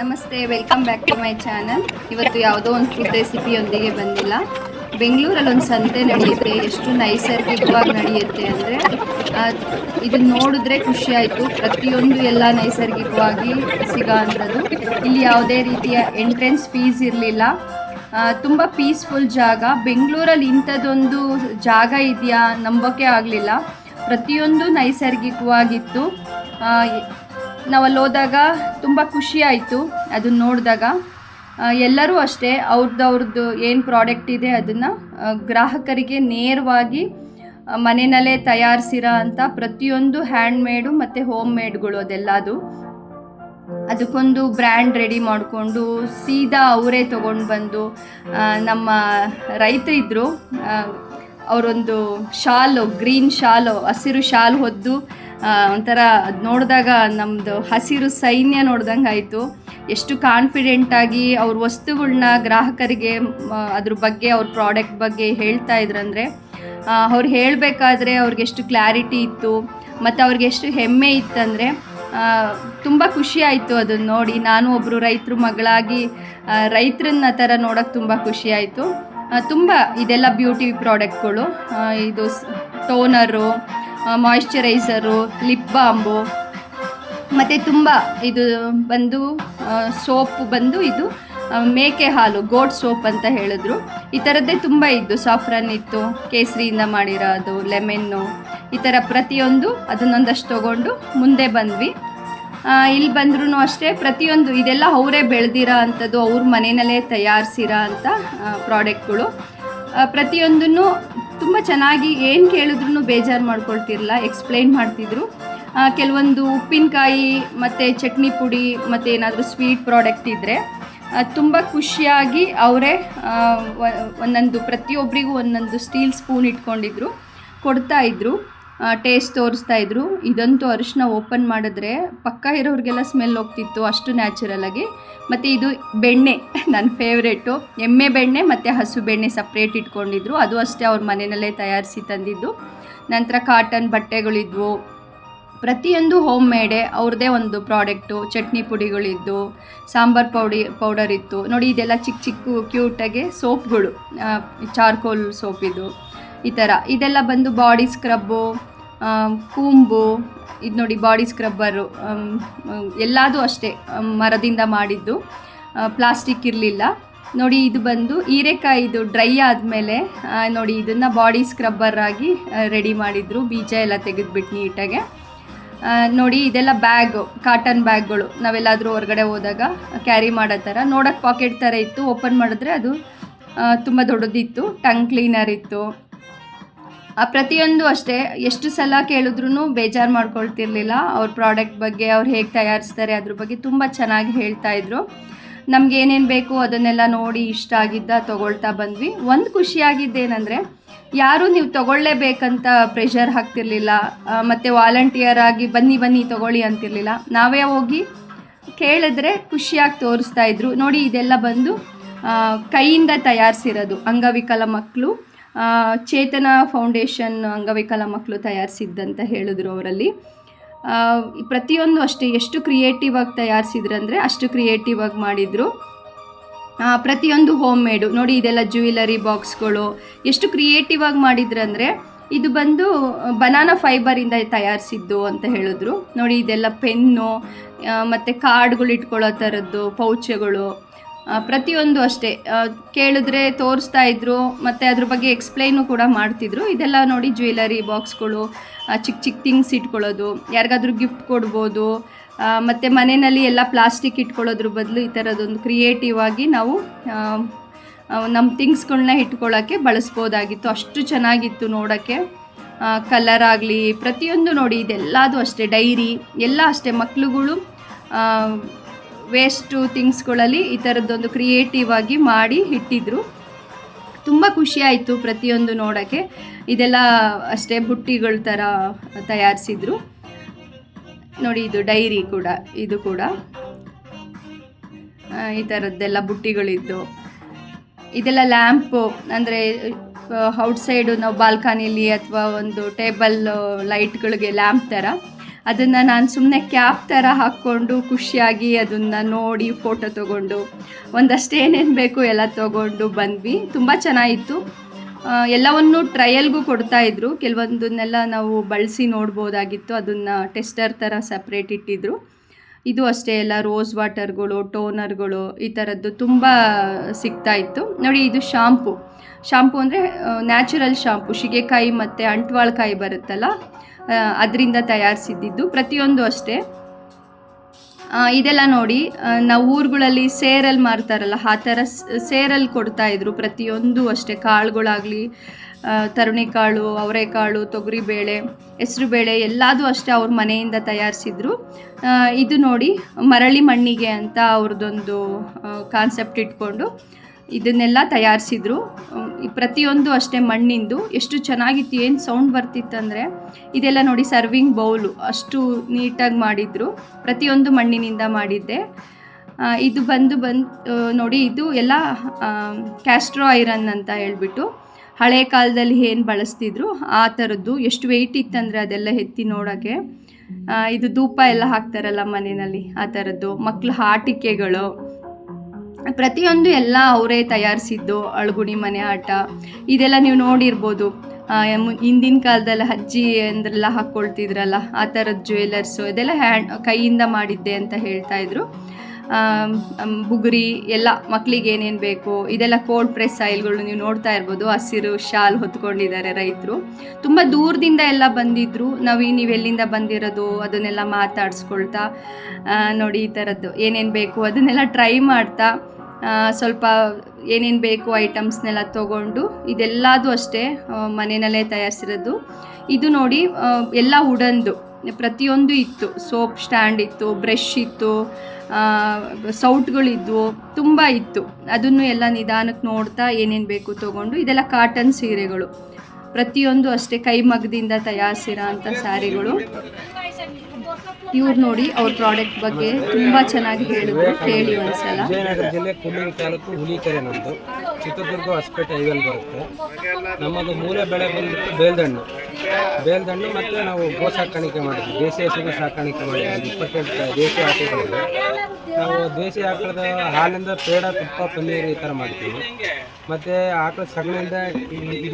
ನಮಸ್ತೆ welcome back to my channel ಇವತ್ತು ಯಾವುದೋ ಒಂದು ಫುಡ್ ರೆಸಿಪಿಯೊಂದಿಗೆ ಬಂದಿಲ್ಲ. ಬೆಂಗಳೂರಲ್ಲಿ ಒಂದು ಸಂತೆ ನಡೆಯುತ್ತೆ ಎಷ್ಟು ನೈಸರ್ಗಿಕವಾಗಿ ನಡೆಯುತ್ತೆ ಅಂದರೆ ಇದನ್ನ ನೋಡಿದ್ರೆ ಖುಷಿ ಆಯಿತು. ಪ್ರತಿಯೊಂದು ಎಲ್ಲ ನೈಸರ್ಗಿಕವಾಗಿ ಸಿಗೋ ಅಂಥದ್ದು. ಇಲ್ಲಿ ಯಾವುದೇ ರೀತಿಯ ಎಂಟ್ರೆನ್ಸ್ ಫೀಸ್ ಇರಲಿಲ್ಲ. ತುಂಬ ಪೀಸ್ಫುಲ್ ಜಾಗ. ಬೆಂಗಳೂರಲ್ಲಿ ಇಂಥದ್ದೊಂದು ಜಾಗ ಇದೆಯಾ ನಂಬೋಕೆ ಆಗಲಿಲ್ಲ. ಪ್ರತಿಯೊಂದು ನೈಸರ್ಗಿಕವಾಗಿತ್ತು ನಾವು ಅಲ್ಲಿ ಹೋದಾಗ ತುಂಬ ಖುಷಿ ಆಯಿತು ಅದನ್ನ ನೋಡಿದಾಗ. ಎಲ್ಲರೂ ಅಷ್ಟೇ ಅವ್ರದ್ದು ಏನು ಪ್ರಾಡಕ್ಟ್ ಇದೆ ಅದನ್ನು ಗ್ರಾಹಕರಿಗೆ ನೇರವಾಗಿ ಮನೆಯಲ್ಲೇ ತಯಾರಿಸಿರೋ ಅಂತ ಪ್ರತಿಯೊಂದು ಹ್ಯಾಂಡ್ಮೇಡು ಮತ್ತು ಹೋಮ್ ಮೇಡ್ಗಳು ಅದೆಲ್ಲ ಅದು. ಅದಕ್ಕೊಂದು ಬ್ರ್ಯಾಂಡ್ ರೆಡಿ ಮಾಡಿಕೊಂಡು ಸೀದಾ ಅವರೇ ತೊಗೊಂಡು ಬಂದು ನಮ್ಮ ರೈತರಿದ್ದರು ಅವರೊಂದು ಶಾಲು ಗ್ರೀನ್ ಶಾಲು, ಹಸಿರು ಶಾಲು ಹೊದ್ದು ಒಂಥರ ನೋಡಿದಾಗ ನಮ್ಮದು ಹಸಿರು ಸೈನ್ಯ ನೋಡ್ದಂಗೆ ಆಯಿತು. ಎಷ್ಟು ಕಾನ್ಫಿಡೆಂಟಾಗಿ ಅವ್ರ ವಸ್ತುಗಳನ್ನ ಗ್ರಾಹಕರಿಗೆ ಅದ್ರ ಬಗ್ಗೆ, ಅವ್ರ ಪ್ರಾಡಕ್ಟ್ ಬಗ್ಗೆ ಹೇಳ್ತಾ ಇದ್ರಂದರೆ ಅವ್ರು ಹೇಳಬೇಕಾದ್ರೆ ಅವ್ರಿಗೆ ಎಷ್ಟು ಕ್ಲಾರಿಟಿ ಇತ್ತು, ಮತ್ತು ಅವ್ರಿಗೆ ಎಷ್ಟು ಹೆಮ್ಮೆ ಇತ್ತಂದರೆ ತುಂಬ ಖುಷಿ ಆಯಿತು ಅದನ್ನು ನೋಡಿ. ನಾನು ಒಬ್ಬರು ರೈತರು ಮಗಳಾಗಿ ರೈತರನ್ನ ಥರ ನೋಡೋಕ್ಕೆ ತುಂಬ ಖುಷಿ ಆಯಿತು. ತುಂಬ ಇದೆಲ್ಲ ಬ್ಯೂಟಿ ಪ್ರಾಡಕ್ಟ್ಗಳು ಇದು ಟೋನರು ಮಾಯಿಶ್ಚರೈಸರು ಲಿಪ್ ಬಾಂಬು ಮತ್ತು ತುಂಬ ಇದು ಬಂದು ಸೋಪ್ ಬಂದು ಇದು ಮೇಕೆ ಹಾಲು ಗೋಟ್ ಸೋಪ್ ಅಂತ ಹೇಳಿದ್ರು. ಈ ಥರದ್ದೇ ತುಂಬ ಇದ್ದು ಸಾಫ್ರನ್ ಇತ್ತು, ಕೇಸರಿಯಿಂದ ಮಾಡಿರೋದು ಲೆಮೆನ್ನು ಈ ಥರ ಪ್ರತಿಯೊಂದು ಅದನ್ನೊಂದಷ್ಟು ತೊಗೊಂಡು ಮುಂದೆ ಬಂದ್ವಿ. ಇಲ್ಲಿ ಬಂದ್ರೂ ಅಷ್ಟೇ, ಪ್ರತಿಯೊಂದು ಇದೆಲ್ಲ ಅವರೇ ಬೆಳೆದಿರೋ ಅಂಥದ್ದು, ಅವ್ರ ಮನೆಯಲ್ಲೇ ತಯಾರಿಸಿರೋ ಅಂಥ ಪ್ರಾಡಕ್ಟ್ಗಳು ಪ್ರತಿಯೊಂದನ್ನು ತುಂಬ ಚೆನ್ನಾಗಿ ಏನು ಕೇಳಿದ್ರು ಬೇಜಾರು ಮಾಡ್ಕೊಳ್ತಿರಲ್ಲ ಎಕ್ಸ್ಪ್ಲೈನ್ ಮಾಡ್ತಿದ್ರು. ಕೆಲವೊಂದು ಉಪ್ಪಿನಕಾಯಿ, ಮತ್ತು ಚಟ್ನಿ ಪುಡಿ, ಮತ್ತು ಏನಾದರೂ ಸ್ವೀಟ್ ಪ್ರಾಡಕ್ಟ್ ಇದ್ದರೆ ತುಂಬ ಖುಷಿಯಾಗಿ ಅವರೇ ಒಂದೊಂದು ಪ್ರತಿಯೊಬ್ಬರಿಗೂ ಒಂದೊಂದು ಸ್ಟೀಲ್ ಸ್ಪೂನ್ ಇಟ್ಕೊಂಡಿದ್ರು, ಕೊಡ್ತಾ ಇದ್ರು. ಟೇಸ್ಟ್ ತೋರಿಸ್ತಾ ಇದ್ರು. ಇದಂತೂ ಅರಿಶಿನ ಓಪನ್ ಮಾಡಿದ್ರೆ ಪಕ್ಕ ಇರೋರಿಗೆಲ್ಲ ಸ್ಮೆಲ್ ಹೋಗ್ತಿತ್ತು ಅಷ್ಟು ನ್ಯಾಚುರಲ್ ಆಗಿ. ಮತ್ತು ಇದು ಬೆಣ್ಣೆ, ನನ್ನ ಫೇವ್ರೇಟು ಎಮ್ಮೆ ಬೆಣ್ಣೆ ಮತ್ತು ಹಸು ಬೆಣ್ಣೆ ಸಪ್ರೇಟ್ ಇಟ್ಕೊಂಡಿದ್ರು. ಅದು ಅಷ್ಟೇ ಅವ್ರ ಮನೆಯಲ್ಲೇ ತಯಾರಿಸಿ ತಂದಿದ್ದು. ನಂತರ ಕಾಟನ್ ಬಟ್ಟೆಗಳಿದ್ವು. ಪ್ರತಿಯೊಂದು ಹೋಮ್ ಮೇಡೆ ಅವ್ರದ್ದೇ ಒಂದು ಪ್ರಾಡಕ್ಟು ಚಟ್ನಿ ಪುಡಿಗಳಿದ್ದು, ಸಾಂಬಾರ್ ಪೌಡಿ ಪೌಡರ್ ಇತ್ತು. ನೋಡಿ, ಇದೆಲ್ಲ ಚಿಕ್ಕ ಚಿಕ್ಕ ಕ್ಯೂಟಾಗೆ ಸೋಪ್ಗಳು ಚಾರ್ಕೋಲ್ ಸೋಪ್ ಈ ಥರ ಇದೆಲ್ಲ ಬಂದು ಬಾಡಿ ಸ್ಕ್ರಬ್ಬು ಕೂಂಬು, ಇದು ನೋಡಿ ಬಾಡಿ ಸ್ಕ್ರಬ್ಬರು ಎಲ್ಲದೂ ಅಷ್ಟೇ ಮರದಿಂದ ಮಾಡಿದ್ದು ಪ್ಲಾಸ್ಟಿಕ್ ಇರಲಿಲ್ಲ. ನೋಡಿ ಇದು ಬಂದು ಹೀರೆಕಾಯಿದು ಡ್ರೈ ಆದಮೇಲೆ ನೋಡಿ ಇದನ್ನು ಬಾಡಿ ಸ್ಕ್ರಬ್ಬರ್ ಆಗಿ ರೆಡಿ ಮಾಡಿದರು, ಬೀಜ ಎಲ್ಲ ತೆಗೆದುಬಿಟ್ಟು ನೀಟಾಗೆ. ನೋಡಿ ಇದೆಲ್ಲ ಬ್ಯಾಗು, ಕಾಟನ್ ಬ್ಯಾಗ್ಗಳು, ನಾವೆಲ್ಲಾದರೂ ಹೊರಗಡೆ ಹೋದಾಗ ಕ್ಯಾರಿ ಮಾಡೋ ಥರ. ನೋಡೋಕ್ಕೆ ಪಾಕೆಟ್ ಥರ ಇತ್ತು, ಓಪನ್ ಮಾಡಿದ್ರೆ ಅದು ತುಂಬ ದೊಡ್ಡದಿತ್ತು, ಟಂಗ್ ಕ್ಲೀನರ್ ಇತ್ತು. ಪ್ರತಿಯೊಂದು ಅಷ್ಟೇ, ಎಷ್ಟು ಸಲ ಕೇಳಿದ್ರೂ ಬೇಜಾರು ಮಾಡ್ಕೊಳ್ತಿರ್ಲಿಲ್ಲ. ಅವ್ರ ಪ್ರಾಡಕ್ಟ್ ಬಗ್ಗೆ ಅವ್ರು ಹೇಗೆ ತಯಾರಿಸ್ತಾರೆ ಅದ್ರ ಬಗ್ಗೆ ತುಂಬ ಚೆನ್ನಾಗಿ ಹೇಳ್ತಾ ಇದ್ರು. ನಮ್ಗೆ ಏನೇನು ಬೇಕು ಅದನ್ನೆಲ್ಲ ನೋಡಿ ಇಷ್ಟ ಆಗಿದ್ದ ತೊಗೊಳ್ತಾ ಬಂದ್ವಿ. ಒಂದು ಖುಷಿಯಾಗಿದ್ದೇನೆಂದರೆ, ಯಾರು ನೀವು ತಗೊಳ್ಳೇಬೇಕಂತ ಪ್ರೆಷರ್ ಹಾಕ್ತಿರ್ಲಿಲ್ಲ ಮತ್ತು ವಾಲಂಟಿಯರ್ ಆಗಿ ಬನ್ನಿ ಬನ್ನಿ ತಗೊಳ್ಳಿ ಅಂತಿರ್ಲಿಲ್ಲ. ನಾವೇ ಹೋಗಿ ಕೇಳಿದ್ರೆ ಖುಷಿಯಾಗಿ ತೋರಿಸ್ತಾ ಇದ್ರು. ನೋಡಿ, ಇದೆಲ್ಲ ಬಂದು ಕೈಯಿಂದ ತಯಾರಿಸಿರೋದು ಅಂಗವಿಕಲ ಮಕ್ಕಳು ಚೇತನ ಫೌಂಡೇಶನ್ ಅಂಗವಿಕಲ ಮಕ್ಕಳು ತಯಾರಿಸಿದ್ದಂತ ಹೇಳಿದ್ರು ಅವರಲ್ಲಿ. ಪ್ರತಿಯೊಂದು ಅಷ್ಟೇ, ಎಷ್ಟು ಕ್ರಿಯೇಟಿವ್ ಆಗಿ ತಯಾರಿಸಿದ್ರಂದರೆ ಅಷ್ಟು ಕ್ರಿಯೇಟಿವ್ ಆಗಿ ಮಾಡಿದರು. ಪ್ರತಿಯೊಂದು ಹೋಮ್ ಮೇಡು ನೋಡಿ ಇದೆಲ್ಲ ಜ್ಯುವೆಲರಿ ಬಾಕ್ಸ್ಗಳು ಎಷ್ಟು ಕ್ರಿಯೇಟಿವ್ ಆಗಿ ಮಾಡಿದ್ರಂದರೆ ಇದು ಬಂದು ಬನಾನಾ ಫೈಬರಿಂದ ತಯಾರಿಸಿದ್ದು ಅಂತ ಹೇಳಿದ್ರು. ನೋಡಿ ಇದೆಲ್ಲ ಪೆನ್ನು ಮತ್ತು ಕಾರ್ಡ್ಗಳು ಇಟ್ಕೊಳ್ಳೋ ಥರದ್ದು ಪೌಚಗಳು. ಪ್ರತಿಯೊಂದು ಅಷ್ಟೇ. ಕೇಳಿದ್ರೆ ತೋರಿಸ್ತಾ ಇದ್ರು, ಮತ್ತು ಅದ್ರ ಬಗ್ಗೆ ಎಕ್ಸ್ಪ್ಲೈನು ಕೂಡ ಮಾಡ್ತಿದ್ರು. ಇದೆಲ್ಲ ನೋಡಿ ಜ್ಯುವೆಲರಿ ಬಾಕ್ಸ್ಗಳು ಚಿಕ್ಕ ಚಿಕ್ಕ ಥಿಂಗ್ಸ್ ಇಟ್ಕೊಳ್ಳೋದು, ಯಾರಿಗಾದ್ರೂ ಗಿಫ್ಟ್ ಕೊಡ್ಬೋದು ಮತ್ತು ಮನೆಯಲ್ಲಿ ಎಲ್ಲ ಪ್ಲಾಸ್ಟಿಕ್ ಇಟ್ಕೊಳ್ಳೋದ್ರ ಬದಲು ಈ ಥರದೊಂದು ಕ್ರಿಯೇಟಿವ್ ಆಗಿ ನಾವು ನಮ್ಮ ಥಿಂಗ್ಸ್ಗಳನ್ನ ಇಟ್ಕೊಳ್ಳೋಕ್ಕೆ ಬಳಸ್ಬೋದಾಗಿತ್ತು. ಅಷ್ಟು ಚೆನ್ನಾಗಿತ್ತು ನೋಡೋಕ್ಕೆ. ಕಲರ್ ಆಗಲಿ, ಪ್ರತಿಯೊಂದು ನೋಡಿ, ಇದೆಲ್ಲದೂ ಅಷ್ಟೇ. ಡೈರಿ ಎಲ್ಲ ಅಷ್ಟೇ. ಮಕ್ಳುಗಳು ವೇಸ್ಟು ಥಿಂಗ್ಸ್ಗಳಲ್ಲಿ ಈ ಥರದ್ದೊಂದು ಕ್ರಿಯೇಟಿವ್ ಆಗಿ ಮಾಡಿ ಇಟ್ಟಿದ್ರು. ತುಂಬ ಖುಷಿ ಆಯಿತು ಪ್ರತಿಯೊಂದು ನೋಡೋಕ್ಕೆ. ಇದೆಲ್ಲ ಅಷ್ಟೇ ಬುಟ್ಟಿಗಳ ಥರ ತಯಾರಿಸಿದ್ರು. ನೋಡಿ ಇದು ಡೈರಿ ಕೂಡ, ಇದು ಕೂಡ. ಈ ಥರದ್ದೆಲ್ಲ ಬುಟ್ಟಿಗಳಿದ್ದು. ಇದೆಲ್ಲ ಲ್ಯಾಂಪು, ಅಂದರೆ ಔಟ್ಸೈಡು ನಾವು ಬಾಲ್ಕನಿಲಿ ಅಥವಾ ಒಂದು ಟೇಬಲ್, ಲೈಟ್ಗಳಿಗೆ ಲ್ಯಾಂಪ್ ಥರ ಅದನ್ನು ನಾನು ಸುಮ್ಮನೆ ಕ್ಯಾಪ್ ಥರ ಹಾಕ್ಕೊಂಡು ಖುಷಿಯಾಗಿ ಅದನ್ನು ನೋಡಿ ಫೋಟೋ ತೊಗೊಂಡು, ಒಂದಷ್ಟು ಏನೇನು ಬೇಕು ಎಲ್ಲ ತೊಗೊಂಡು ಬಂದ್ವಿ. ತುಂಬ ಚೆನ್ನಾಗಿತ್ತು. ಎಲ್ಲವನ್ನು ಟ್ರಯಲ್ಗೂ ಕೊಡ್ತಾಯಿದ್ರು ಕೆಲವೊಂದನ್ನೆಲ್ಲ ನಾವು ಬಳಸಿ ನೋಡ್ಬೋದಾಗಿತ್ತು. ಅದನ್ನು ಟೆಸ್ಟರ್ ಥರ ಸಪ್ರೇಟ್ ಇಟ್ಟಿದ್ರು. ಇದು ಅಷ್ಟೇ ಎಲ್ಲ ರೋಸ್ ವಾಟರ್ಗಳು ಟೋನರ್ಗಳು ಈ ಥರದ್ದು ತುಂಬ ಸಿಗ್ತಾ ಇತ್ತು. ನೋಡಿ ಇದು ಶಾಂಪು ಶಾಂಪು ಅಂದರೆ ನ್ಯಾಚುರಲ್ ಶಾಂಪು ಶಿಗೆಕಾಯಿ ಮತ್ತು ಅಂಟ್ವಾಳ್ಕಾಯಿ ಬರುತ್ತಲ್ಲ ಅದರಿಂದ ತಯಾರಿಸಿದ್ದು. ಪ್ರತಿಯೊಂದು ಅಷ್ಟೇ. ಇದೆಲ್ಲ ನೋಡಿ ನಾವು ಊರುಗಳಲ್ಲಿ ಸೇರಲ್ಲಿ ಮಾರ್ತಾರಲ್ಲ, ಆ ಥರ ಸೇರಲ್ಲಿ ಕೊಡ್ತಾಯಿದ್ರು ಪ್ರತಿಯೊಂದು ಅಷ್ಟೇ. ಕಾಳುಗಳಾಗಲಿ ತರುಣಿ ಕಾಳು ಅವರೆಕಾಳು ತೊಗರಿಬೇಳೆ ಹೆಸ್ರುಬೇಳೆ ಎಲ್ಲದೂ ಅಷ್ಟೇ ಅವ್ರ ಮನೆಯಿಂದ ತಯಾರಿಸಿದ್ರು. ಇದು ನೋಡಿ ಮರಳಿ ಮಣ್ಣಿಗೆ ಅಂತ ಅವ್ರದ್ದೊಂದು ಕಾನ್ಸೆಪ್ಟ್ ಇಟ್ಕೊಂಡು ಇದನ್ನೆಲ್ಲ ತಯಾರಿಸಿದ್ರು. ಪ್ರತಿಯೊಂದು ಅಷ್ಟೇ ಮಣ್ಣಿಂದು ಎಷ್ಟು ಚೆನ್ನಾಗಿತ್ತು, ಏನು ಸೌಂಡ್ ಬರ್ತಿತ್ತಂದರೆ ಇದೆಲ್ಲ ನೋಡಿ ಸರ್ವಿಂಗ್ ಬೌಲು ಅಷ್ಟು ನೀಟಾಗಿ ಮಾಡಿದ್ರು. ಪ್ರತಿಯೊಂದು ಮಣ್ಣಿನಿಂದ ಮಾಡಿದ್ದೆ. ಇದು ಬಂದು ಬಂದು ನೋಡಿ ಇದು ಎಲ್ಲ ಕ್ಯಾಸ್ಟ್ರೋ ಐರನ್ ಅಂತ ಹೇಳ್ಬಿಟ್ಟು ಹಳೆ ಕಾಲದಲ್ಲಿ ಏನು ಬಳಸ್ತಿದ್ರು, ಆ ಥರದ್ದು ಎಷ್ಟು ವೆಯ್ಟ್ ಇತ್ತಂದರೆ ಅದೆಲ್ಲ ಎತ್ತಿ ನೋಡೋಕ್ಕೆ ಇದು ಧೂಪ ಎಲ್ಲ ಹಾಕ್ತಾರಲ್ಲ ಮನೆಯಲ್ಲಿ, ಆ ಥರದ್ದು ಮಕ್ಕಳ ಆಟಿಕೆಗಳು ಪ್ರತಿಯೊಂದು ಎಲ್ಲ ಅವರೇ ತಯಾರಿಸಿದ್ದು ಅಳ್ಗುಣಿ ಮನೆ ಆಟ ಇದೆಲ್ಲ ನೀವು ನೋಡಿರ್ಬೋದು. ಹಿಂದಿನ ಕಾಲದಲ್ಲಿ ಅಜ್ಜಿ ಅಂದ್ರೆಲ್ಲ ಹಾಕ್ಕೊಳ್ತಿದ್ರಲ್ಲ ಆ ಥರದ ಜ್ಯುವೆಲರ್ಸು ಇದೆಲ್ಲ ಹ್ಯಾಂಡ್ ಕೈಯಿಂದ ಮಾಡಿದ್ದೆ ಅಂತ ಹೇಳ್ತಾ ಇದ್ರು. ಆಮ್, ಆಮ್, ಬುಗುರಿ, ಎಲ್ಲ ಮಕ್ಕಳಿಗೆ ಏನೇನು ಬೇಕು, ಇದೆಲ್ಲ ಕೋಲ್ಡ್ ಪ್ರೆಸ್ ಆಯಿಲ್ಗಳು ನೀವು ನೋಡ್ತಾ ಇರ್ಬೋದು. ಹಸಿರು ಶಾಲ್ ಹೊತ್ಕೊಂಡಿದ್ದಾರೆ ರೈತರು. ತುಂಬ ದೂರದಿಂದ ಎಲ್ಲ ಬಂದಿದ್ದರು ನಾವು ನೀವು ಎಲ್ಲಿಂದ ಬಂದಿರೋದು, ಅದನ್ನೆಲ್ಲ ಮಾತಾಡಿಸ್ಕೊಳ್ತಾ ನೋಡಿ ಈ ಥರದ್ದು ಏನೇನು ಬೇಕು ಅದನ್ನೆಲ್ಲ ಟ್ರೈ ಮಾಡ್ತಾ ಸ್ವಲ್ಪ ಏನೇನು ಬೇಕು ಐಟಮ್ಸ್ನೆಲ್ಲ ತೊಗೊಂಡು, ಇದೆಲ್ಲದೂ ಅಷ್ಟೇ ಮನೆಯಲ್ಲೇ ತಯಾರಿಸಿರೋದು. ಇದು ನೋಡಿ ಎಲ್ಲ ಉಡನ್ದು ಪ್ರತಿಯೊಂದು ಇತ್ತು. ಸೋಪ್ ಸ್ಟ್ಯಾಂಡ್ ಇತ್ತು, ಬ್ರಷ್ ಇತ್ತು ಸೌಟ್ಗಳಿದ್ವು, ತುಂಬ ಇತ್ತು. ಅದನ್ನು ಎಲ್ಲ ನಿಧಾನಕ್ಕೆ ನೋಡ್ತಾ ಏನೇನು ಬೇಕು ತೊಗೊಂಡು ಇದೆಲ್ಲ ಕಾಟನ್ ಸೀರೆಗಳು. ಪ್ರತಿಯೊಂದು ಅಷ್ಟೇ ಕೈಮಗ್ಗದಿಂದ ತಯಾರಿಸಿರೋ ಅಂಥ ಸ್ಯಾರಿಗಳು ಇವ್ರು ನೋಡಿ ಅವ್ರ ಪ್ರಾಡಕ್ಟ್ ಬಗ್ಗೆ ತುಂಬ ಚೆನ್ನಾಗಿ ಹೇಳಿದ್ರು ಕೇಳಿ ಒಂದ್ಸಲ. ವಿಜಯನಗರ ಜಿಲ್ಲೆ ಕುಲ್ಲಿಗೆ ತಾಲೂಕು ಹುಲಿಕೆರೆ ನಮ್ಮದು ಚಿತ್ರದುರ್ಗ ಹೊಸಪೇಟೆ ಹೈವೇಲಿ ಬರುತ್ತೆ. ನಮ್ಮದು ಮೂಲ ಬೆಳೆ ಬಂದ್ಬಿಟ್ಟು ಬೇಲ್ದಣ್ಣು. ಬೇಲ್ದಣ್ಣು ಮತ್ತು ನಾವು ಗೋ ಸಾಕಾಣಿಕೆ ಮಾಡಿದ್ವಿ. ದೇಶೀಯ ಹಸುಗಳ ಸಾಕಾಣಿಕೆ ಮಾಡಿದ್ವಿ. ಇಪ್ಪತ್ತೆಂಟು ದೇಶೀಯ ಆಟಗಳಿವೆ ನಾವು ದೇಶೀಯ ಆಕಳದ ಹಾಲಿಂದ ಪೇಡ, ತುಪ್ಪ, ಪನ್ನೀರ್ ಈ ಥರ ಮಾಡ್ತೀವಿ. ಮತ್ತು ಆಕಳ ಸಗಣಿಯಿಂದ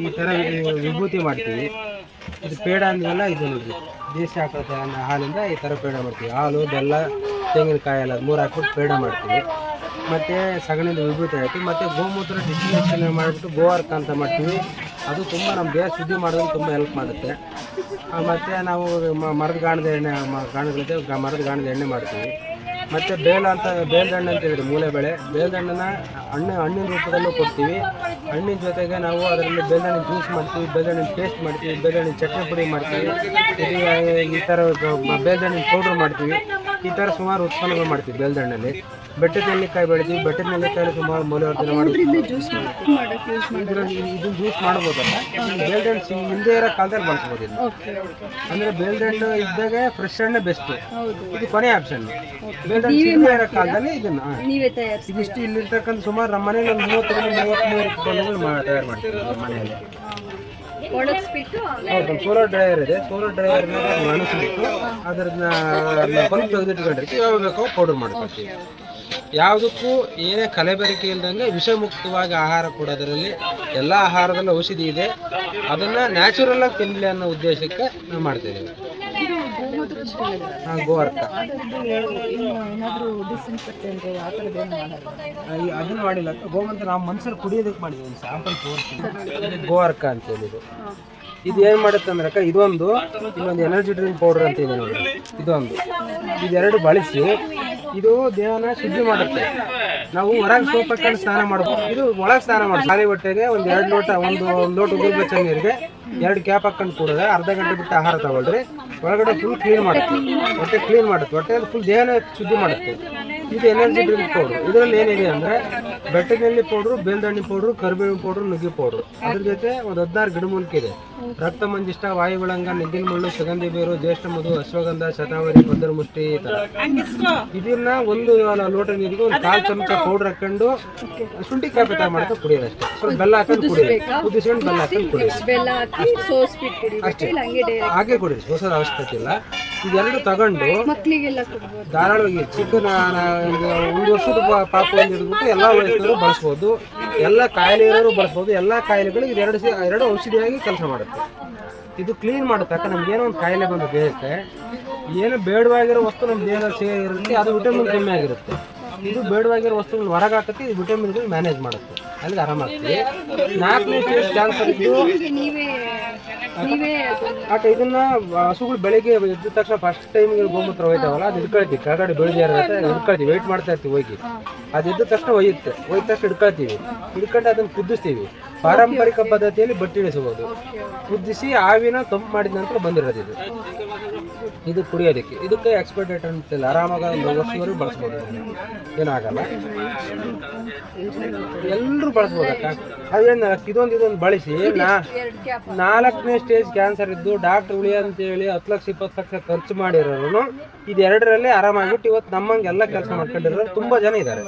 ಈ ಥರ ವಿಭೂತಿ ಮಾಡ್ತೀವಿ. ಇದು ಪೇಡ ಅಂದ್ವಲ್ಲ, ಇದು ನೋಡ್ರಿ. ದೇಶಿ ಆಕಳ ಹಾಲಿಂದ ಈ ಥರ ಪೇಡ ಮಾಡ್ತೀವಿ. ಹಾಲು, ಬೆಲ್ಲ, ತೆಂಗಿನಕಾಯಿ ಎಲ್ಲ ಮೂರು ಹಾಕ್ಬಿಟ್ಟು ಪೇಡ ಮಾಡ್ತೀವಿ. ಮತ್ತು ಸಗಣಿಯಿಂದ ವಿಭೂತಿ ಆಯಿತು ಮತ್ತು ಗೋಮೂತ್ರ ಡಿಸ್ಟಿಲೇಷನ್ ಮಾಡಿಬಿಟ್ಟು ಗೋವರ್ಕ ಅಂತ ಮಾಡ್ತೀವಿ. ಅದು ತುಂಬ ನಮ್ಮ ದೇಹ ಶುದ್ಧಿ ಮಾಡೋದಕ್ಕೆ ತುಂಬ ಹೆಲ್ಪ್ ಮಾಡುತ್ತೆ. ಮತ್ತು ನಾವು ಮರದ ಗಾಣದ ಎಣ್ಣೆ, ಮರದ ಗಾಣದ ಎಣ್ಣೆ ಮಾಡ್ತೀವಿ. ಮತ್ತು ಬೇಲ ಅಂತ ಬೇಲ್ದಣ್ಣು ಅಂತ ಹೇಳಿದ್ರು ಮೂಲೆ ಬೆಳೆ. ಬೇಲ್ದಣ್ಣನ ಹಣ್ಣು, ಹಣ್ಣಿನ ರೂಪದಲ್ಲೂ ಕೊಡ್ತೀವಿ. ಹಣ್ಣಿನ ಜೊತೆಗೆ ನಾವು ಅದರಲ್ಲಿ ಬೇಲ್ದಣ್ಣಿನ ಜ್ಯೂಸ್ ಮಾಡ್ತೀವಿ ಬೇಲ್ದಣ್ಣಿನ ಪೇಸ್ಟ್ ಮಾಡ್ತೀವಿ ಬೇಲ್ದಣ್ಣಿನ ಚಟ್ನಿ ಪುಡಿ ಮಾಡ್ತೀವಿ. ಈ ಥರ ಬೇಲ್ದಣ್ಣಿನ ಪೌಡ್ರ್ ಮಾಡ್ತೀವಿ. ಈ ಥರ ಸುಮಾರು ಉತ್ಪನ್ನಗಳು ಮಾಡ್ತೀವಿ ಬೆಲ್ದಣ್ಣಲ್ಲಿ ಬೆಟ್ಟದ ನೆಲ್ಲಿಕಾಯಿ ಬೆಳಿತೀವಿ ಬೆಟ್ಟದ ನೆಲ್ಲಿಕಾಯಿ ಸುಮಾರು ಮೌಲ್ಯವರ್ಧನೆ ಮಾಡಿ ಜ್ಯೂಸ್ ಇದರಲ್ಲಿ ಇದನ್ನ ಜ್ಯೂಸ್ ಮಾಡ್ಬೋದಲ್ಲ? ಬೇಲ್ದಣ್ಣು ಸಿ- ಹಿಂದೆ ಇರೋ ಕಾಲದಲ್ಲಿ ಬಳಸ್ಬೋದು ಇದನ್ನ. ಅಂದ್ರೆ ಬೇಲ್ದಣ್ಣು ಇದ್ದಾಗ ಫ್ರೆಶ್ ಹಣ್ಣೆ ಬೆಸ್ಟ್ ಇದು ಕೊನೆ ಆಪ್ಷನ್ ಬೇಲ್ದಣ್ಣು ಸಿಗದೇ ಇರೋ ಕಾಲದಲ್ಲಿ ಇದನ್ನ ಇದಿಷ್ಟು ಇಲ್ಲಿರ್ತಕ್ಕಂಥ ಸುಮಾರು ನಮ್ಮ ಮನೇಲಿ ಒಂದು ಮೂವತ್ತರಿಂದ ಮೂವತ್ತ್ಮೂರು ಉತ್ಪನ್ನಗಳು ತಯಾರು ಮಾಡ್ತೀವಿ ನಮ್ಮ ಮನೆಯಲ್ಲಿ. ಒಣಗಿಸ್ಬಿಟ್ಟು ಹೌದು ಸೋಲಾರ್ ಡ್ರೈಯರ್ ಇದೆ. ಸೋಲಾರ್ ಡ್ರೈಯರ್ ಒಣಗಿಸ್ಬಿಟ್ಟು ಅದನ್ನ ಬಂದು ತೆಗೆದಿಟ್ಕೊಂಡಿರ್ತೀವಿ. ಯಾವಾಗ ಬೇಕೋ ಪೌಡರ್ ಮಾಡ್ಕೊಳ್ತೀವಿ. ಯಾವುದಕ್ಕೂ ಏನೇ ಕಲಬೆರಕೆ ಇಲ್ದಂಗೆ ವಿಷಮುಕ್ತವಾಗಿ ಆಹಾರ ಕೊಡೋದ್ರಲ್ಲಿ ಎಲ್ಲ ಆಹಾರದಲ್ಲಿ ಔಷಧಿ ಇದೆ. ಅದನ್ನು ನ್ಯಾಚುರಲ್ ಆಗಿ ತಿನ್ನಲಿ ಅನ್ನೋ ಉದ್ದೇಶಕ್ಕೆ ನಾವು ಮಾಡ್ತಿದ್ದೀವಿ ಗೋವರ್ಕ ಈ- ಅದನ್ನ ಮಾಡಿಲ್ಲ. ಗೋಮಂತ ನಾವು ಮನುಷ್ಯರು ಕುಡಿಯೋದಕ್ಕೆ ಮಾಡಿದ್ವಿ ಒಂದು ಸ್ಯಾಂಪಲ್ ತೋರಿಸ್ತೀವಿ ಗೋವರ್ಕ ಅಂತ ಹೇಳಿದ್ರು. ಇದು ಏನು ಮಾಡುತ್ತೆ ಅಂದ್ರೆ ಅಕ್ಕ ಇದೊಂದು ಇನ್ನೊಂದು ಎನರ್ಜಿ ಡ್ರಿಂಕ್ ಪೌಡರ್ ಅಂತ ಇದೆ ನೋಡಿ. ಇದೊಂದು. ಇದೆರಡು ಬಳಸಿ ಇದು ದೇಹನ ಶುದ್ಧಿ ಮಾಡುತ್ತೆ. ನಾವು ಹೊರಗೆ ಸೋಪ್ ಹಾಕೊಂಡು ಸ್ನಾನ ಮಾಡ್ಬೋದು. ಇದು ಒಳಗೆ ಸ್ನಾನ ಮಾಡ್ಬೋದು. ಖಾಲಿ ಹೊಟ್ಟೆಗೆ ಒಂದು ಎರಡು ಲೋಟ, ಒಂದು ಲೋಟ ಉಗುರು ಬೆಚ್ಚ ನೀರಿಗೆ ಎರಡು ಕ್ಯಾಪ್ ಹಾಕೊಂಡು ಕೂಡಿದ್ರೆ ಅರ್ಧ ಗಂಟೆ ಬಿಟ್ಟು ಆಹಾರ ತಗೊಳ್ರಿ. ಒಳಗಡೆ ಫುಲ್ ಕ್ಲೀನ್ ಮಾಡುತ್ತೆ. ಹೊಟ್ಟೆ ಕ್ಲೀನ್ ಮಾಡುತ್ತೆ. ಹೊಟ್ಟೆ ಫುಲ್ ದೇಹನ ಶುದ್ಧಿ ಮಾಡುತ್ತೆ. ಇದು ಎನರ್ಜಿ ಡ್ರಿಂಕ್ ಕೊಡು ಇದರಲ್ಲಿ ಏನಿದೆ ಅಂದರೆ ಬೆಟ್ಟದಲ್ಲಿ ಪೌಡ್ರು ಬೇಲ್ದಣ್ಣಿ ಪೌಡ್ರು ಕರಿಬೇವಿನ ಪೌಡ್ರು ನುಗ್ಗಿ ಪೌಡ್ರು. ಅದ್ರ ಜೊತೆ ಒಂದು ಹದಿನಾರು ಗಿಡಮೂಲಿಕೆ ಇದೆ ರಕ್ತ ಮಂಜಿಷ್ಟ ವಾಯುವಿಳಂಗ ನೆಗ್ಗಿನ ಮುಳ್ಳು ಸುಗಂಧಿ ಬೇರು ಜ್ಯೇಷ್ಠ ಮಧು ಅಶ್ವಗಂಧ ಶತಾವರಿ ಬಂದರ ಮುಷ್ಟಿ ಈ ಥರ ಇದನ್ನ ಒಂದು ಲೋಟ ನೀರಿಗೆ ಒಂದು ಕಾಲು ಚಮಚ ಪೌಡರ್ ಹಾಕೊಂಡು ಶುಂಠಿ ಕಾಯಿ ಬೆಟ್ಟ ಮಾಡ್ತಾ ಕುಡಿಯೋದಷ್ಟೇ ಸ್ವಲ್ಪ ಬೆಲ್ಲ ಹಾಕೊಂಡು ಕುಡಿಯೋದು. ಕುದಿಸ್ಕೊಂಡು ಬೆಲ್ಲ ಹಾಕೊಂಡು ಕುಡಿಯೋದು. ಅಷ್ಟೇ. ಹಂಗೆ ಕುಡಿರಿ ಹೊಸದ ಅವಶ್ಯಕತೆ ಇಲ್ಲ. ಇದೆರಡು ತಗೊಂಡು ಮಕ್ಕಳಿಗೆಲ್ಲ ಕೊಡ್ಬೋದು. ಧಾರಾಳವಾಗಿ ಚಿಕ್ಕ ಒಂದು ಒಂದು ವರ್ಷದ ಪಾಪ ಪಾಪುವಿಂದ ಹಿಡಿದ್ಬಿಟ್ಟು ಎಲ್ಲ ವಯಸ್ಸಿನವರು ಬಳಸ್ಬೋದು. ಎಲ್ಲ ಕಾಯಿಲೆ ಇರೋರು ಬಳಸ್ಬೋದು. ಎಲ್ಲ ಕಾಯಿಲೆಗಳಿಗೆ ಇದು ಎರಡು ಎರಡು ಔಷಧಿಯಾಗಿ ಕೆಲಸ ಮಾಡುತ್ತೆ. ಇದು ಕ್ಲೀನ್ ಮಾಡುತ್ತೆ. ನಮ್ಗೆ ಏನೋ ಒಂದು ಕಾಯಿಲೆ ಬಂದು ದೇಹಕ್ಕೆ ಏನು ಬೇಡವಾಗಿರೋ ವಸ್ತು ನಮ್ಮ ದೇಹದಲ್ಲಿ ಸೇ ಇರುತ್ತೆ. ಅದು ವಿಟಮಿನ್ ಕಮ್ಮಿ ಆಗಿರುತ್ತೆ. ಇದು ಬೇಡವಾಗಿರೋ ವಸ್ತುಗಳು ಹೊರಗಾಕತ್ತೆ ಇದು ವಿಟಮಿನ್ಗಳು ಮ್ಯಾನೇಜ್ ಮಾಡುತ್ತೆ. ಅಲ್ಲಿಗೆ ಆರಾಮಾಗ್ತದೆ ನಾಲ್ಕನೇ ಪೀರಿಯಡ್ ಕ್ಯಾನ್ಸರ್ ಇದ್ದು ಆಟ ಇದನ್ನ ಹಸುಗಳು ಬೆಳಿಗ್ಗೆ ಎದ್ದ ತಕ್ಷಣ ಫಸ್ಟ್ ಟೈಮ್ ಗೋಮೂತ್ರ ಹೋಯ್ತಾವಲ್ಲ ಅದು ಹಿಡ್ಕೊಳ್ತೀವಿ. ಕೆಳಗಡೆ ಬೆಳೆದಿರ ಹಿಡ್ಕೊಳ್ತೀವಿ ವೆಯ್ಟ್ ಮಾಡ್ತಾ ಇರ್ತೀವಿ ಹೋಗಿ. ಅದು ಇದ್ದ ತಕ್ಷಣ ಒಯ್ಯುತ್ತೆ ಒಯ್ದ ತಕ್ಷಣ ಹಿಡ್ಕೊಳ್ತೀವಿ. ಹಿಡ್ಕೊಂಡು ಅದನ್ನ ಕುದಿಸ್ತೀವಿ ಪಾರಂಪರಿಕ ಪದ್ಧತಿಯಲ್ಲಿ ಬಟ್ಟೆ ಇಳಿಸಬಹುದು. ಕುದಿಸಿ ಆವಿನ ತಂಪು ಮಾಡಿದ ನಂತರ ಬಂದಿರೋದು ಇದು. ಇದು ಕುಡಿಯೋದಕ್ಕೆ. ಇದಕ್ಕೆ ಎಕ್ಸ್ಪೈರ್ ಡೇಟ್ ಅಂತಿಲ್ಲ ಆರಾಮಾಗಿ ಒಂದು ಬಳಸ್ಬೋದು. ಏನಾಗಲ್ಲ. ಎಲ್ಲರೂ ಬಳಸ್ಬೋದು? ಅಕ್ಕ ಅದೇನು ಇದೊಂದು ಇದೊಂದು ಬಳಸಿ ನಾ ನಾಲ್ಕನೇ ಸ್ಟೇಜ್ ಕ್ಯಾನ್ಸರ್ ಇದ್ದು ಡಾಕ್ಟರ್ ಉಳಿ ಅಂತೇಳಿ ಹತ್ತು ಲಕ್ಷ ಇಪ್ಪತ್ತು ಲಕ್ಷ ಖರ್ಚು ಮಾಡಿರೋರು. ಇದು ಎರಡರಲ್ಲೇ ಆರಾಮಾಗ್ಬಿಟ್ಟು ಇವತ್ತು ನಮ್ಮಂಗೆ ಎಲ್ಲ ಕೆಲಸ ಮಾಡ್ಕೊಂಡಿರೋ ತುಂಬ ಜನ ಇದ್ದಾರೆ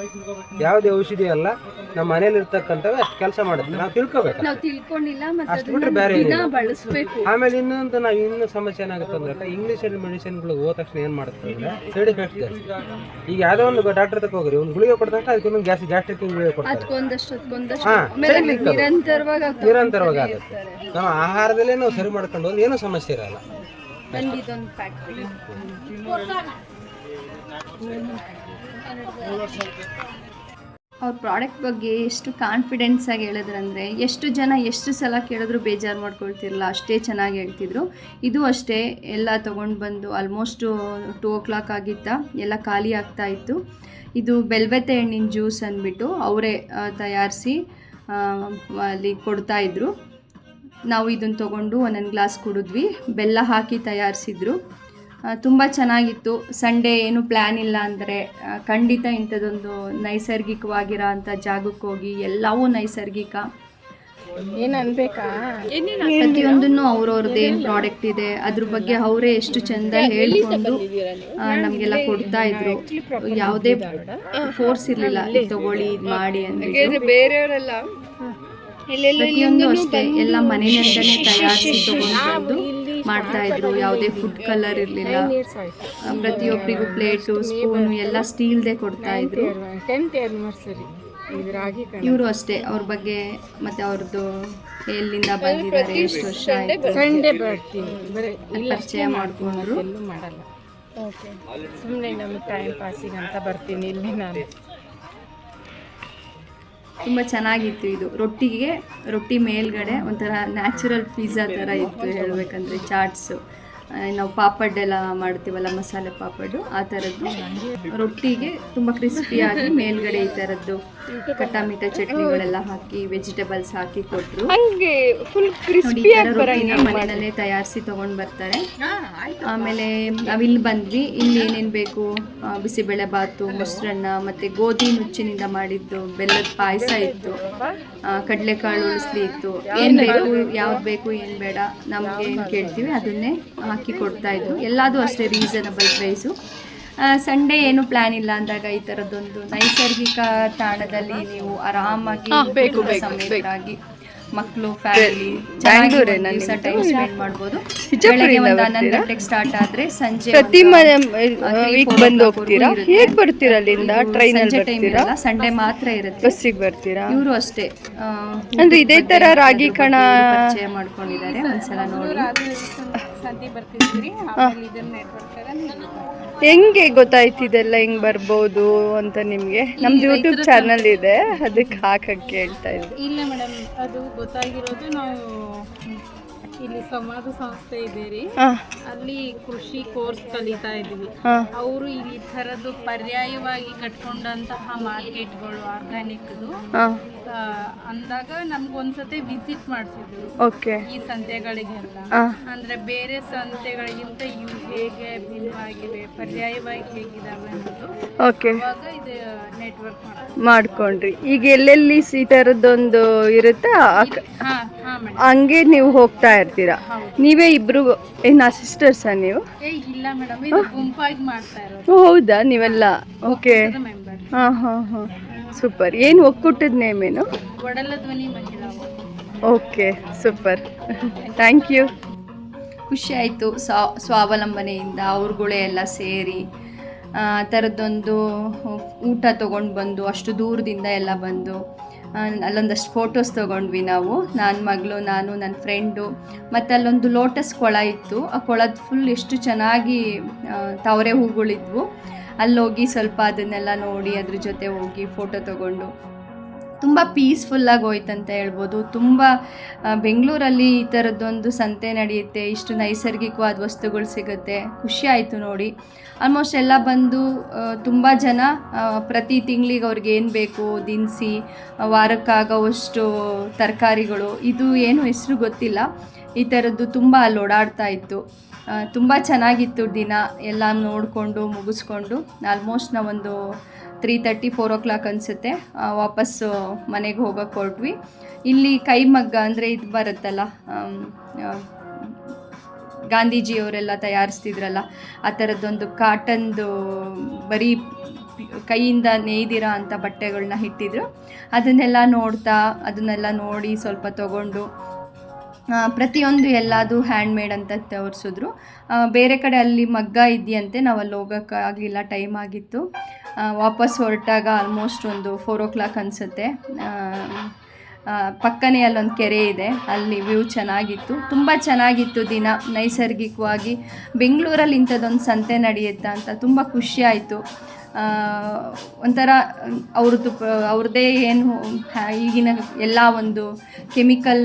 ಯಾವುದೇ ಔಷಧಿ ಅಲ್ಲ ನಮ್ಮ ಮನೇಲಿ ಇರ್ತಕ್ಕಂಥ ಅಷ್ಟು ಕೆಲಸ ಮಾಡುತ್ತೆ ನಾವು ತಿಳ್ಕೊಬೇಕು. ನಾವು ತಿಳ್ಕೊಂಡಿಲ್ಲ ಮತ್ತೆ ಅಷ್ಟು ಬಿಟ್ರೆ ಬೇರೆ ದಿನ ಏನಿಲ್ಲ. ಬಳಸ್ಬೇಕು. ಆಮೇಲೆ ಇನ್ನೊಂದು ನಾವು ಇನ್ನೂ ಸಮಸ್ಯೆ ಏನಾಗುತ್ತೆ ಅಂದ್ರೆ ಇಂಗ್ಲೀಷ್ ಮೆಡಿಸಿನ್ಗಳು ಹೋದ ತಕ್ಷಣ ಏನು ಮಾಡುತ್ತೆ ಅಂದ್ರೆ ಸೈಡ್ ಎಫೆಕ್ಟ್ ಜಾಸ್ತಿ. ಈಗ ಯಾವುದೋ ಒಂದು ಡಾಕ್ಟರ್ ತಕ್ಕ ಹೋಗ್ರಿ ಒಂದು ಗುಳಿಗೆ ಕೊಡ್ತಕ್ಕ ಅದಕ್ಕೆ ಒಂದು ಗ್ಯಾಸ್ ಗ್ಯಾಸ್ಟ್ರಿಕ್ ಗುಳಿಗೆ ಕೊಡ್ತಾರೆ. ಅದಕ್ಕೊಂದಷ್ಟು ಅದಕ್ಕೊಂದಷ್ಟು. ಹಾ, ಆಮೇಲೆ technique ಅದು. ನಿರಂತರವಾಗಿ ಅದು. ನಿರಂತರವಾಗಿ ಆಗುತ್ತೆ. ನಾವು ಆಹಾರದಲ್ಲೇ ನಾವು ಸರಿ ಮಾಡ್ಕೊಂಡು ಹೋದ್ರೆ ಏನೂ ಸಮಸ್ಯೆ ಇರಲ್ಲ. ಪ್ಯಾಕ್ ಅವ್ರ ಪ್ರಾಡಕ್ಟ್ ಬಗ್ಗೆ ಎಷ್ಟು ಕಾನ್ಫಿಡೆನ್ಸ್ ಆಗಿ ಹೇಳಿದ್ರಂದ್ರೆ, ಎಷ್ಟು ಜನ ಎಷ್ಟು ಸಲ ಕೇಳಿದ್ರು ಬೇಜಾರು ಮಾಡ್ಕೊಳ್ತಿರಲ್ಲ ಅಷ್ಟೇ ಚೆನ್ನಾಗಿ ಹೇಳ್ತಿದ್ರು. ಇದು ಅಷ್ಟೇ, ಎಲ್ಲ ತೊಗೊಂಡು ಬಂದು ಆಲ್ಮೋಸ್ಟು ಟೂ ಓ ಕ್ಲಾಕ್ ಆಗಿತ್ತ, ಎಲ್ಲ ಖಾಲಿ ಆಗ್ತಾ ಇತ್ತು. ಇದು ಬೆಲ್ವೆತೆ ಹಣ್ಣಿನ ಜ್ಯೂಸ್ ಅಂದ್ಬಿಟ್ಟು ಅವರೇ ತಯಾರಿಸಿ ಅಲ್ಲಿ ಕೊಡ್ತಾಯಿದ್ರು ನಾವು ಇದನ್ನು ತೊಗೊಂಡು ಒಂದೊಂದು ಗ್ಲಾಸ್ ಕುಡಿದ್ವಿ. ಬೆಲ್ಲ ಹಾಕಿ ತಯಾರಿಸಿದ್ರು. ತುಂಬ ಚೆನ್ನಾಗಿತ್ತು. ಸಂಡೇ ಏನು ಪ್ಲ್ಯಾನ್ ಇಲ್ಲ ಅಂದರೆ ಖಂಡಿತ ಇಂಥದ್ದೊಂದು ನೈಸರ್ಗಿಕವಾಗಿರೋ ಅಂಥ ಜಾಗಕ್ಕೆ ಹೋಗಿ ಎಲ್ಲವೂ ನೈಸರ್ಗಿಕ. ಏನು ಅನ್ಬೇಕಾ? ಪ್ರತಿಯೊಂದನ್ನು ಅವ್ರವ್ರದ್ದು ಏನು ಪ್ರಾಡಕ್ಟ್ ಇದೆ. ಅದ್ರ ಬಗ್ಗೆ ಅವರೇ ಎಷ್ಟು ಚಂದ ಹೇಳಿಕೊಂಡು ನಮಗೆಲ್ಲ ಕೊಡ್ತಾ ಇದ್ರು. ಯಾವುದೇ ಫೋರ್ಸ್ ಇರಲಿಲ್ಲ. ತಗೊಳ್ಳಿ ಇದು ಮಾಡಿ ಅಂತ ಬೇರೆಯವರೆಲ್ಲ ಪ್ರತಿಯೊಂದು ಅಷ್ಟೇ ಎಲ್ಲ ಮನೆಯಿಂದನೇ ತಯಾರಿಸಿ ತಗೊಂಡು ಮಾಡ್ತಾ ಇದ್ರು. ಯಾವುದೇ ಫುಡ್ ಕಲರ್ ಇರಲಿಲ್ಲ. ಪ್ರತಿಯೊಬ್ಬರಿಗೂ ಪ್ಲೇಟು ಸ್ಪೂನು ಎಲ್ಲ ಸ್ಟೀಲ್ದೇ ಕೊಡ್ತಾ ಇದ್ರು. ಇವರು ಅಷ್ಟೇ ಅವ್ರ ಬಗ್ಗೆ ಮತ್ತೆ ಅವ್ರದ್ದು ಎಲ್ಲಿಂದ ಬಂದಿದ್ದಾರೆ ಎಷ್ಟು ವರ್ಷ ಆಯ್ತು? ಸಂಡೇ ಬರ್ತೀನಿ ಪರಿಚಯ ಮಾಡ್ಕೊಂಡ್ರು. ಮಾಡಲ್ಲ. ಸುಮ್ಮನೆ ನಮ್ಮ ಟೈಮ್ ಪಾಸಿಗೆ ಅಂತ ಬರ್ತೀನಿ ಇಲ್ಲಿ ನಾನು. ತುಂಬ ಚೆನ್ನಾಗಿತ್ತು ಇದು. ರೊಟ್ಟಿಗೆ ರೊಟ್ಟಿ ಮೇಲ್ಗಡೆ ಒಂಥರ ನ್ಯಾಚುರಲ್ ಪಿಜ್ಜಾ ಥರ ಇತ್ತು ಹೇಳಬೇಕಂದ್ರೆ ಚಾಟ್ಸು ನಾವು ಪಾಪಡ್ ಎಲ್ಲ ಮಾಡ್ತೀವಲ್ಲ ಮಸಾಲೆ ಪಾಪಡ್ಡು ಆ ಥರದ್ದು. ರೊಟ್ಟಿಗೆ ತುಂಬ ಕ್ರಿಸ್ಪಿಯಾಗಿ ಮೇಲ್ಗಡೆ ಈ ಥರದ್ದು ಕಟ್ಟಾಮಿಟ ಚಟ್ನಿಗಳೆಲ್ಲ ಹಾಕಿ ವೆಜಿಟೇಬಲ್ಸ್ ಹಾಕಿ ಕೊಟ್ಟರು ಮನೆಯಲ್ಲೇ ತಯಾರಿಸಿ ತೊಗೊಂಡು ಬರ್ತಾರೆ. ಆಮೇಲೆ ನಾವಿಲ್ಲಿ ಬಂದ್ವಿ. ಇಲ್ಲಿ ಏನೇನು ಬೇಕು? ಬಿಸಿಬೇಳೆ ಬಾತು ಮೊಸರನ್ನ ಮತ್ತು ಗೋಧಿ ನುಚ್ಚಿನಿಂದ ಮಾಡಿದ್ದು ಬೆಲ್ಲದ ಪಾಯಸ ಇತ್ತು. ಕಡಲೆಕಾಳು ಉಳಿಸ್ಲಿ ಇತ್ತು. ಏನು ಬೇಕು ಯಾವ್ದು ಬೇಕು ಏನು ಬೇಡ ನಮಗೆ ಏನು ಕೇಳ್ತೀವಿ. ಅದನ್ನೇ ಹಾಕಿ ಕೊಡ್ತಾ ಇದ್ರು. ಎಲ್ಲದೂ ಅಷ್ಟೇ ರೀಸನಬಲ್ ಪ್ರೈಸು ಸಂಡೇ ಏನು ಪ್ಲಾನ್ ಇಲ್ಲ ಅಂದಾಗ ಈ ಥರದ್ದೊಂದು ನೈಸರ್ಗಿಕ ತಾಣದಲ್ಲಿ ನೀವು ಆರಾಮಾಗಿ ಸಮೇತರಾಗಿ ಮಕ್ಕಳು ಫ್ಯಾಮಿಲಿ ಚೆನ್ನಾಗಿ ಟೈಮ್ ಸ್ಪೆಂಡ್ ಮಾಡ್ಬೋದು. ಬೆಳಗ್ಗೆ ಒಂದು ಹನ್ನೊಂದು ಗಂಟೆಗೆ ಸ್ಟಾರ್ಟ್ ಆದ್ರೆ ಸಂಜೆ ಪ್ರತಿ ವೀಕ್ ಬಂದು ಹೋಗ್ತೀರಾ? ಹೇಗೆ ಬರ್ತೀರಾ ಅಲ್ಲಿಂದ? ಟ್ರೈನ್ ಅಲ್ಲಿ ಟೈಮ್ ಬರ್ತೀರಾ? ಇರಲ್ಲ ಸಂಡೇ ಮಾತ್ರ ಇರುತ್ತೆ. ಬಸ್ಸಿಗೆ ಬರ್ತೀರಾ? ಇವರು ಅಷ್ಟೇ. ಅಂದ್ರೆ ಇದೇ ತರ ರಾಗಿ ಕಣ ಪರಿಚಯ ಮಾಡ್ಕೊಂಡಿದ್ದಾರೆ. ಒಂದ್ಸಲ ನೋಡಿ. ಹೆಂಗೆ ಗೊತ್ತಾಯ್ತು ಇದೆಲ್ಲ ಹೆಂಗ್ ಬರ್ಬೋದು ಅಂತ ನಿಮ್ಗೆ? ನಮ್ದು ಯೂಟ್ಯೂಬ್ ಚಾನಲ್ ಇದೆ ಅದಕ್ಕೆ ಹಾಕಕ್ಕೆ ಹೇಳ್ತಾ ಇದ್ದೀವಿ ಇಲ್ಲ ಮೇಡಮ್ ಅದು ಗೊತ್ತಾಗಿರೋದು ನಾವು ಇಲ್ಲಿ ಸಮಾಜ ಸಂಸ್ಥೆ ಇದೆ ರೀ ಅಲ್ಲಿ ಕೃಷಿ ಕೋರ್ಸ್ ಕಲಿತಾ ಇದೀವಿ. ಅವರು ಈ ತರದ್ದು ಪರ್ಯಾಯವಾಗಿ ಕಟ್ಕೊಂಡಂತಹ ಮಾರ್ಕೆಟ್ಗಳು ಆರ್ಗ್ಯಾನಿಕ್ದು ಅಂದಾಗ ನಮ್ಗೊಂದ್ಸತಿ ವಿಸಿಟ್ ಮಾಡಿಸಿದ್ರು. ಓಕೆ. ಈ ಸಂತೆಗಳಿಗೆಲ್ಲ. ಅಂದ್ರೆ ಬೇರೆ ಸಂತೆಗಳಿಗಿಂತ ಇವು ಹೇಗೆ ಭಿನ್ನವಾಗಿವೆ ಪರ್ಯಾಯವಾಗಿ ಹೇಗಿದಾವೆ ಅನ್ನೋದು ಓಕೆ. ಅವಾಗ ಇದು ನೆಟ್ವರ್ಕ್ ಮಾಡ್ಕೊಂಡ್ರಿ. ಈಗ ಎಲ್ಲೆಲ್ಲಿ ಈ ಥರದ್ದೊಂದು ಇರುತ್ತಾ? ಹಂಗೆ ನೀವು ಹೋಗ್ತಾ ಇರ್ತೀರಾ? ನೀವೇ ಇಬ್ರು ಏನ ಸಿಸ್ಟರ್ಸಾ ನೀವು? ಏ ಇಲ್ಲ ಮೇಡಮ್ ಇದು ಗುಂಪಾಗಿ ಮಾಡ್ತಾ ಇರೋದು ಓ, ಹೌದಾ? ನೀವೆಲ್ಲ? ಓಕೆ. ಹಾ ಹಾಂ ಹಾಂ. ಸೂಪರ್. ಏನು ಒಕ್ಕೂಟದ ನೇಮ್ ಏನು? ಒಡಲ ಧ್ವನಿ ಮಹಿಳಾ ಓಕೆ ಸೂಪರ್. ಥ್ಯಾಂಕ್ ಯು ಖುಷಿ ಆಯಿತು ಸ್ವಾವಲಂಬನೆಯಿಂದ ಅವ್ರುಗಳೇ ಎಲ್ಲ ಸೇರಿ ಆ ಥರದ್ದೊಂದು ಊಟ ತಗೊಂಡು ಬಂದು ಅಷ್ಟು ದೂರದಿಂದ ಎಲ್ಲ ಬಂದು ಅಲ್ಲೊಂದಷ್ಟು ಫೋಟೋಸ್ ತೊಗೊಂಡ್ವಿ ನಾವು. ನನ್ನ ಮಗಳು, ನಾನು ನನ್ನ ಫ್ರೆಂಡು ಮತ್ತು ಅಲ್ಲೊಂದು ಲೋಟಸ್ ಕೊಳ ಇತ್ತು. ಆ ಕೊಳದ ಫುಲ್ ಎಷ್ಟು ಚೆನ್ನಾಗಿ ತವರೆ ಹೂಗಳಿದ್ವು. ಅಲ್ಲೋಗಿ ಸ್ವಲ್ಪ ಅದನ್ನೆಲ್ಲ ನೋಡಿ ಅದ್ರ ಜೊತೆ ಹೋಗಿ ಫೋಟೋ ತೊಗೊಂಡು. ತುಂಬ ಪೀಸ್ಫುಲ್ಲಾಗಿ ಹೋಯ್ತಂತ ಹೇಳ್ಬೋದು. ತುಂಬ ಬೆಂಗಳೂರಲ್ಲಿ ಈ ಥರದ್ದೊಂದು ಸಂತೆ ನಡೆಯುತ್ತೆ. ಇಷ್ಟು ನೈಸರ್ಗಿಕವಾದ ವಸ್ತುಗಳು ಸಿಗುತ್ತೆ. ಖುಷಿ ಆಯಿತು ನೋಡಿ. ಆಲ್ಮೋಸ್ಟ್ ಎಲ್ಲ ಬಂದು ತುಂಬ ಜನ ಪ್ರತಿ ತಿಂಗಳಿಗೆ ಅವ್ರಿಗೆ ಏನು ಬೇಕು ದಿನಸಿ ವಾರಕ್ಕಾಗೋವಷ್ಟು ತರಕಾರಿಗಳು. ಇದು ಏನು ಹೆಸರು ಗೊತ್ತಿಲ್ಲ. ಈ ಥರದ್ದು ತುಂಬ ಅಲ್ಲಿ ಓಡಾಡ್ತಾ ಇತ್ತು. ತುಂಬ ಚೆನ್ನಾಗಿತ್ತು ದಿನ. ಎಲ್ಲ ನೋಡಿಕೊಂಡು, ಮುಗಿಸ್ಕೊಂಡು. ಆಲ್ಮೋಸ್ಟ್ ನಾವೊಂದು three thirty four o'clock ಅನಿಸುತ್ತೆ ವಾಪಸ್ಸು ಮನೆಗೆ ಹೋಗೋಕೆ ಹೊರಟ್ವಿ. ಇಲ್ಲಿ ಕೈಮಗ್ಗ ಅಂದರೆ ಇದು ಬರುತ್ತಲ್ಲ ಗಾಂಧೀಜಿಯವರೆಲ್ಲ ತಯಾರಿಸ್ತಿದ್ರಲ್ಲ, ಆ ಥರದ್ದೊಂದು ಕಾಟನ್ದು ಬರೀ ಕೈಯಿಂದ ನೇಯ್ದಿರೋ ಅಂಥ ಬಟ್ಟೆಗಳನ್ನ ಇಟ್ಟಿದ್ರು. ಅದನ್ನೆಲ್ಲ ನೋಡ್ತಾ, ಅದನ್ನೆಲ್ಲ ನೋಡಿ ಸ್ವಲ್ಪ ತಗೊಂಡು ಪ್ರತಿಯೊಂದು ಎಲ್ಲದು ಹ್ಯಾಂಡ್ಮೇಡ್ ಅಂತ ತೋರಿಸಿದ್ರು. ಬೇರೆ ಕಡೆ ಅಲ್ಲಿ ಮಗ್ಗ ಇದೆಯಂತೆ ನಾವು ಅಲ್ಲಿ ಹೋಗೋಕ್ಕಾಗಲಿಲ್ಲ ಟೈಮ್ ಆಗಿತ್ತು. ವಾಪಸ್ ಹೊರಟಾಗ ಆಲ್ಮೋಸ್ಟ್ ಒಂದು ಫೋರ್ ಓ ಕ್ಲಾಕ್ ಅನಿಸುತ್ತೆ ಪಕ್ಕನೇ ಅಲ್ಲೊಂದು ಕೆರೆ ಇದೆ. ಅಲ್ಲಿ ವ್ಯೂ ಚೆನ್ನಾಗಿತ್ತು. ತುಂಬ ಚೆನ್ನಾಗಿತ್ತು ದಿನ. ನೈಸರ್ಗಿಕವಾಗಿ ಬೆಂಗಳೂರಲ್ಲಿ ಇಂಥದ್ದೊಂದು ಸಂತೆ ನಡೆಯುತ್ತಾ ಅಂತ ತುಂಬ ಖುಷಿ ಆಯಿತು. ಒಂಥರ ಅವ್ರದ್ದು ಅವ್ರದ್ದೇ ಏನು ಈಗಿನ ಎಲ್ಲ ಒಂದು ಕೆಮಿಕಲ್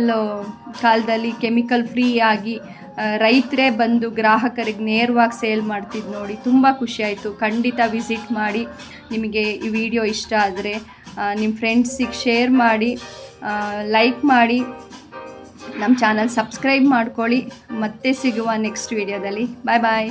ಕಾಲದಲ್ಲಿ ಕೆಮಿಕಲ್ ಫ್ರೀ ಆಗಿ ರೈತರೇ ಬಂದು ಗ್ರಾಹಕರಿಗೆ ನೇರವಾಗಿ ಸೇಲ್ ಮಾಡ್ತಿದ್ದು ನೋಡಿ ತುಂಬ ಖುಷಿಯಾಯಿತು ಖಂಡಿತ ವಿಸಿಟ್ ಮಾಡಿ. ನಿಮಗೆ ಈ ವಿಡಿಯೋ ಇಷ್ಟ ಆದರೆ ನಿಮ್ಮ ಫ್ರೆಂಡ್ಸಿಗೆ ಶೇರ್ ಮಾಡಿ ಲೈಕ್ ಮಾಡಿ. ನಮ್ಮ ಚಾನಲ್ ಸಬ್ಸ್ಕ್ರೈಬ್ ಮಾಡ್ಕೊಳ್ಳಿ. ಮತ್ತೆ ಸಿಗುವ ನೆಕ್ಸ್ಟ್ ವಿಡಿಯೋದಲ್ಲಿ. ಬಾಯ್ ಬಾಯ್.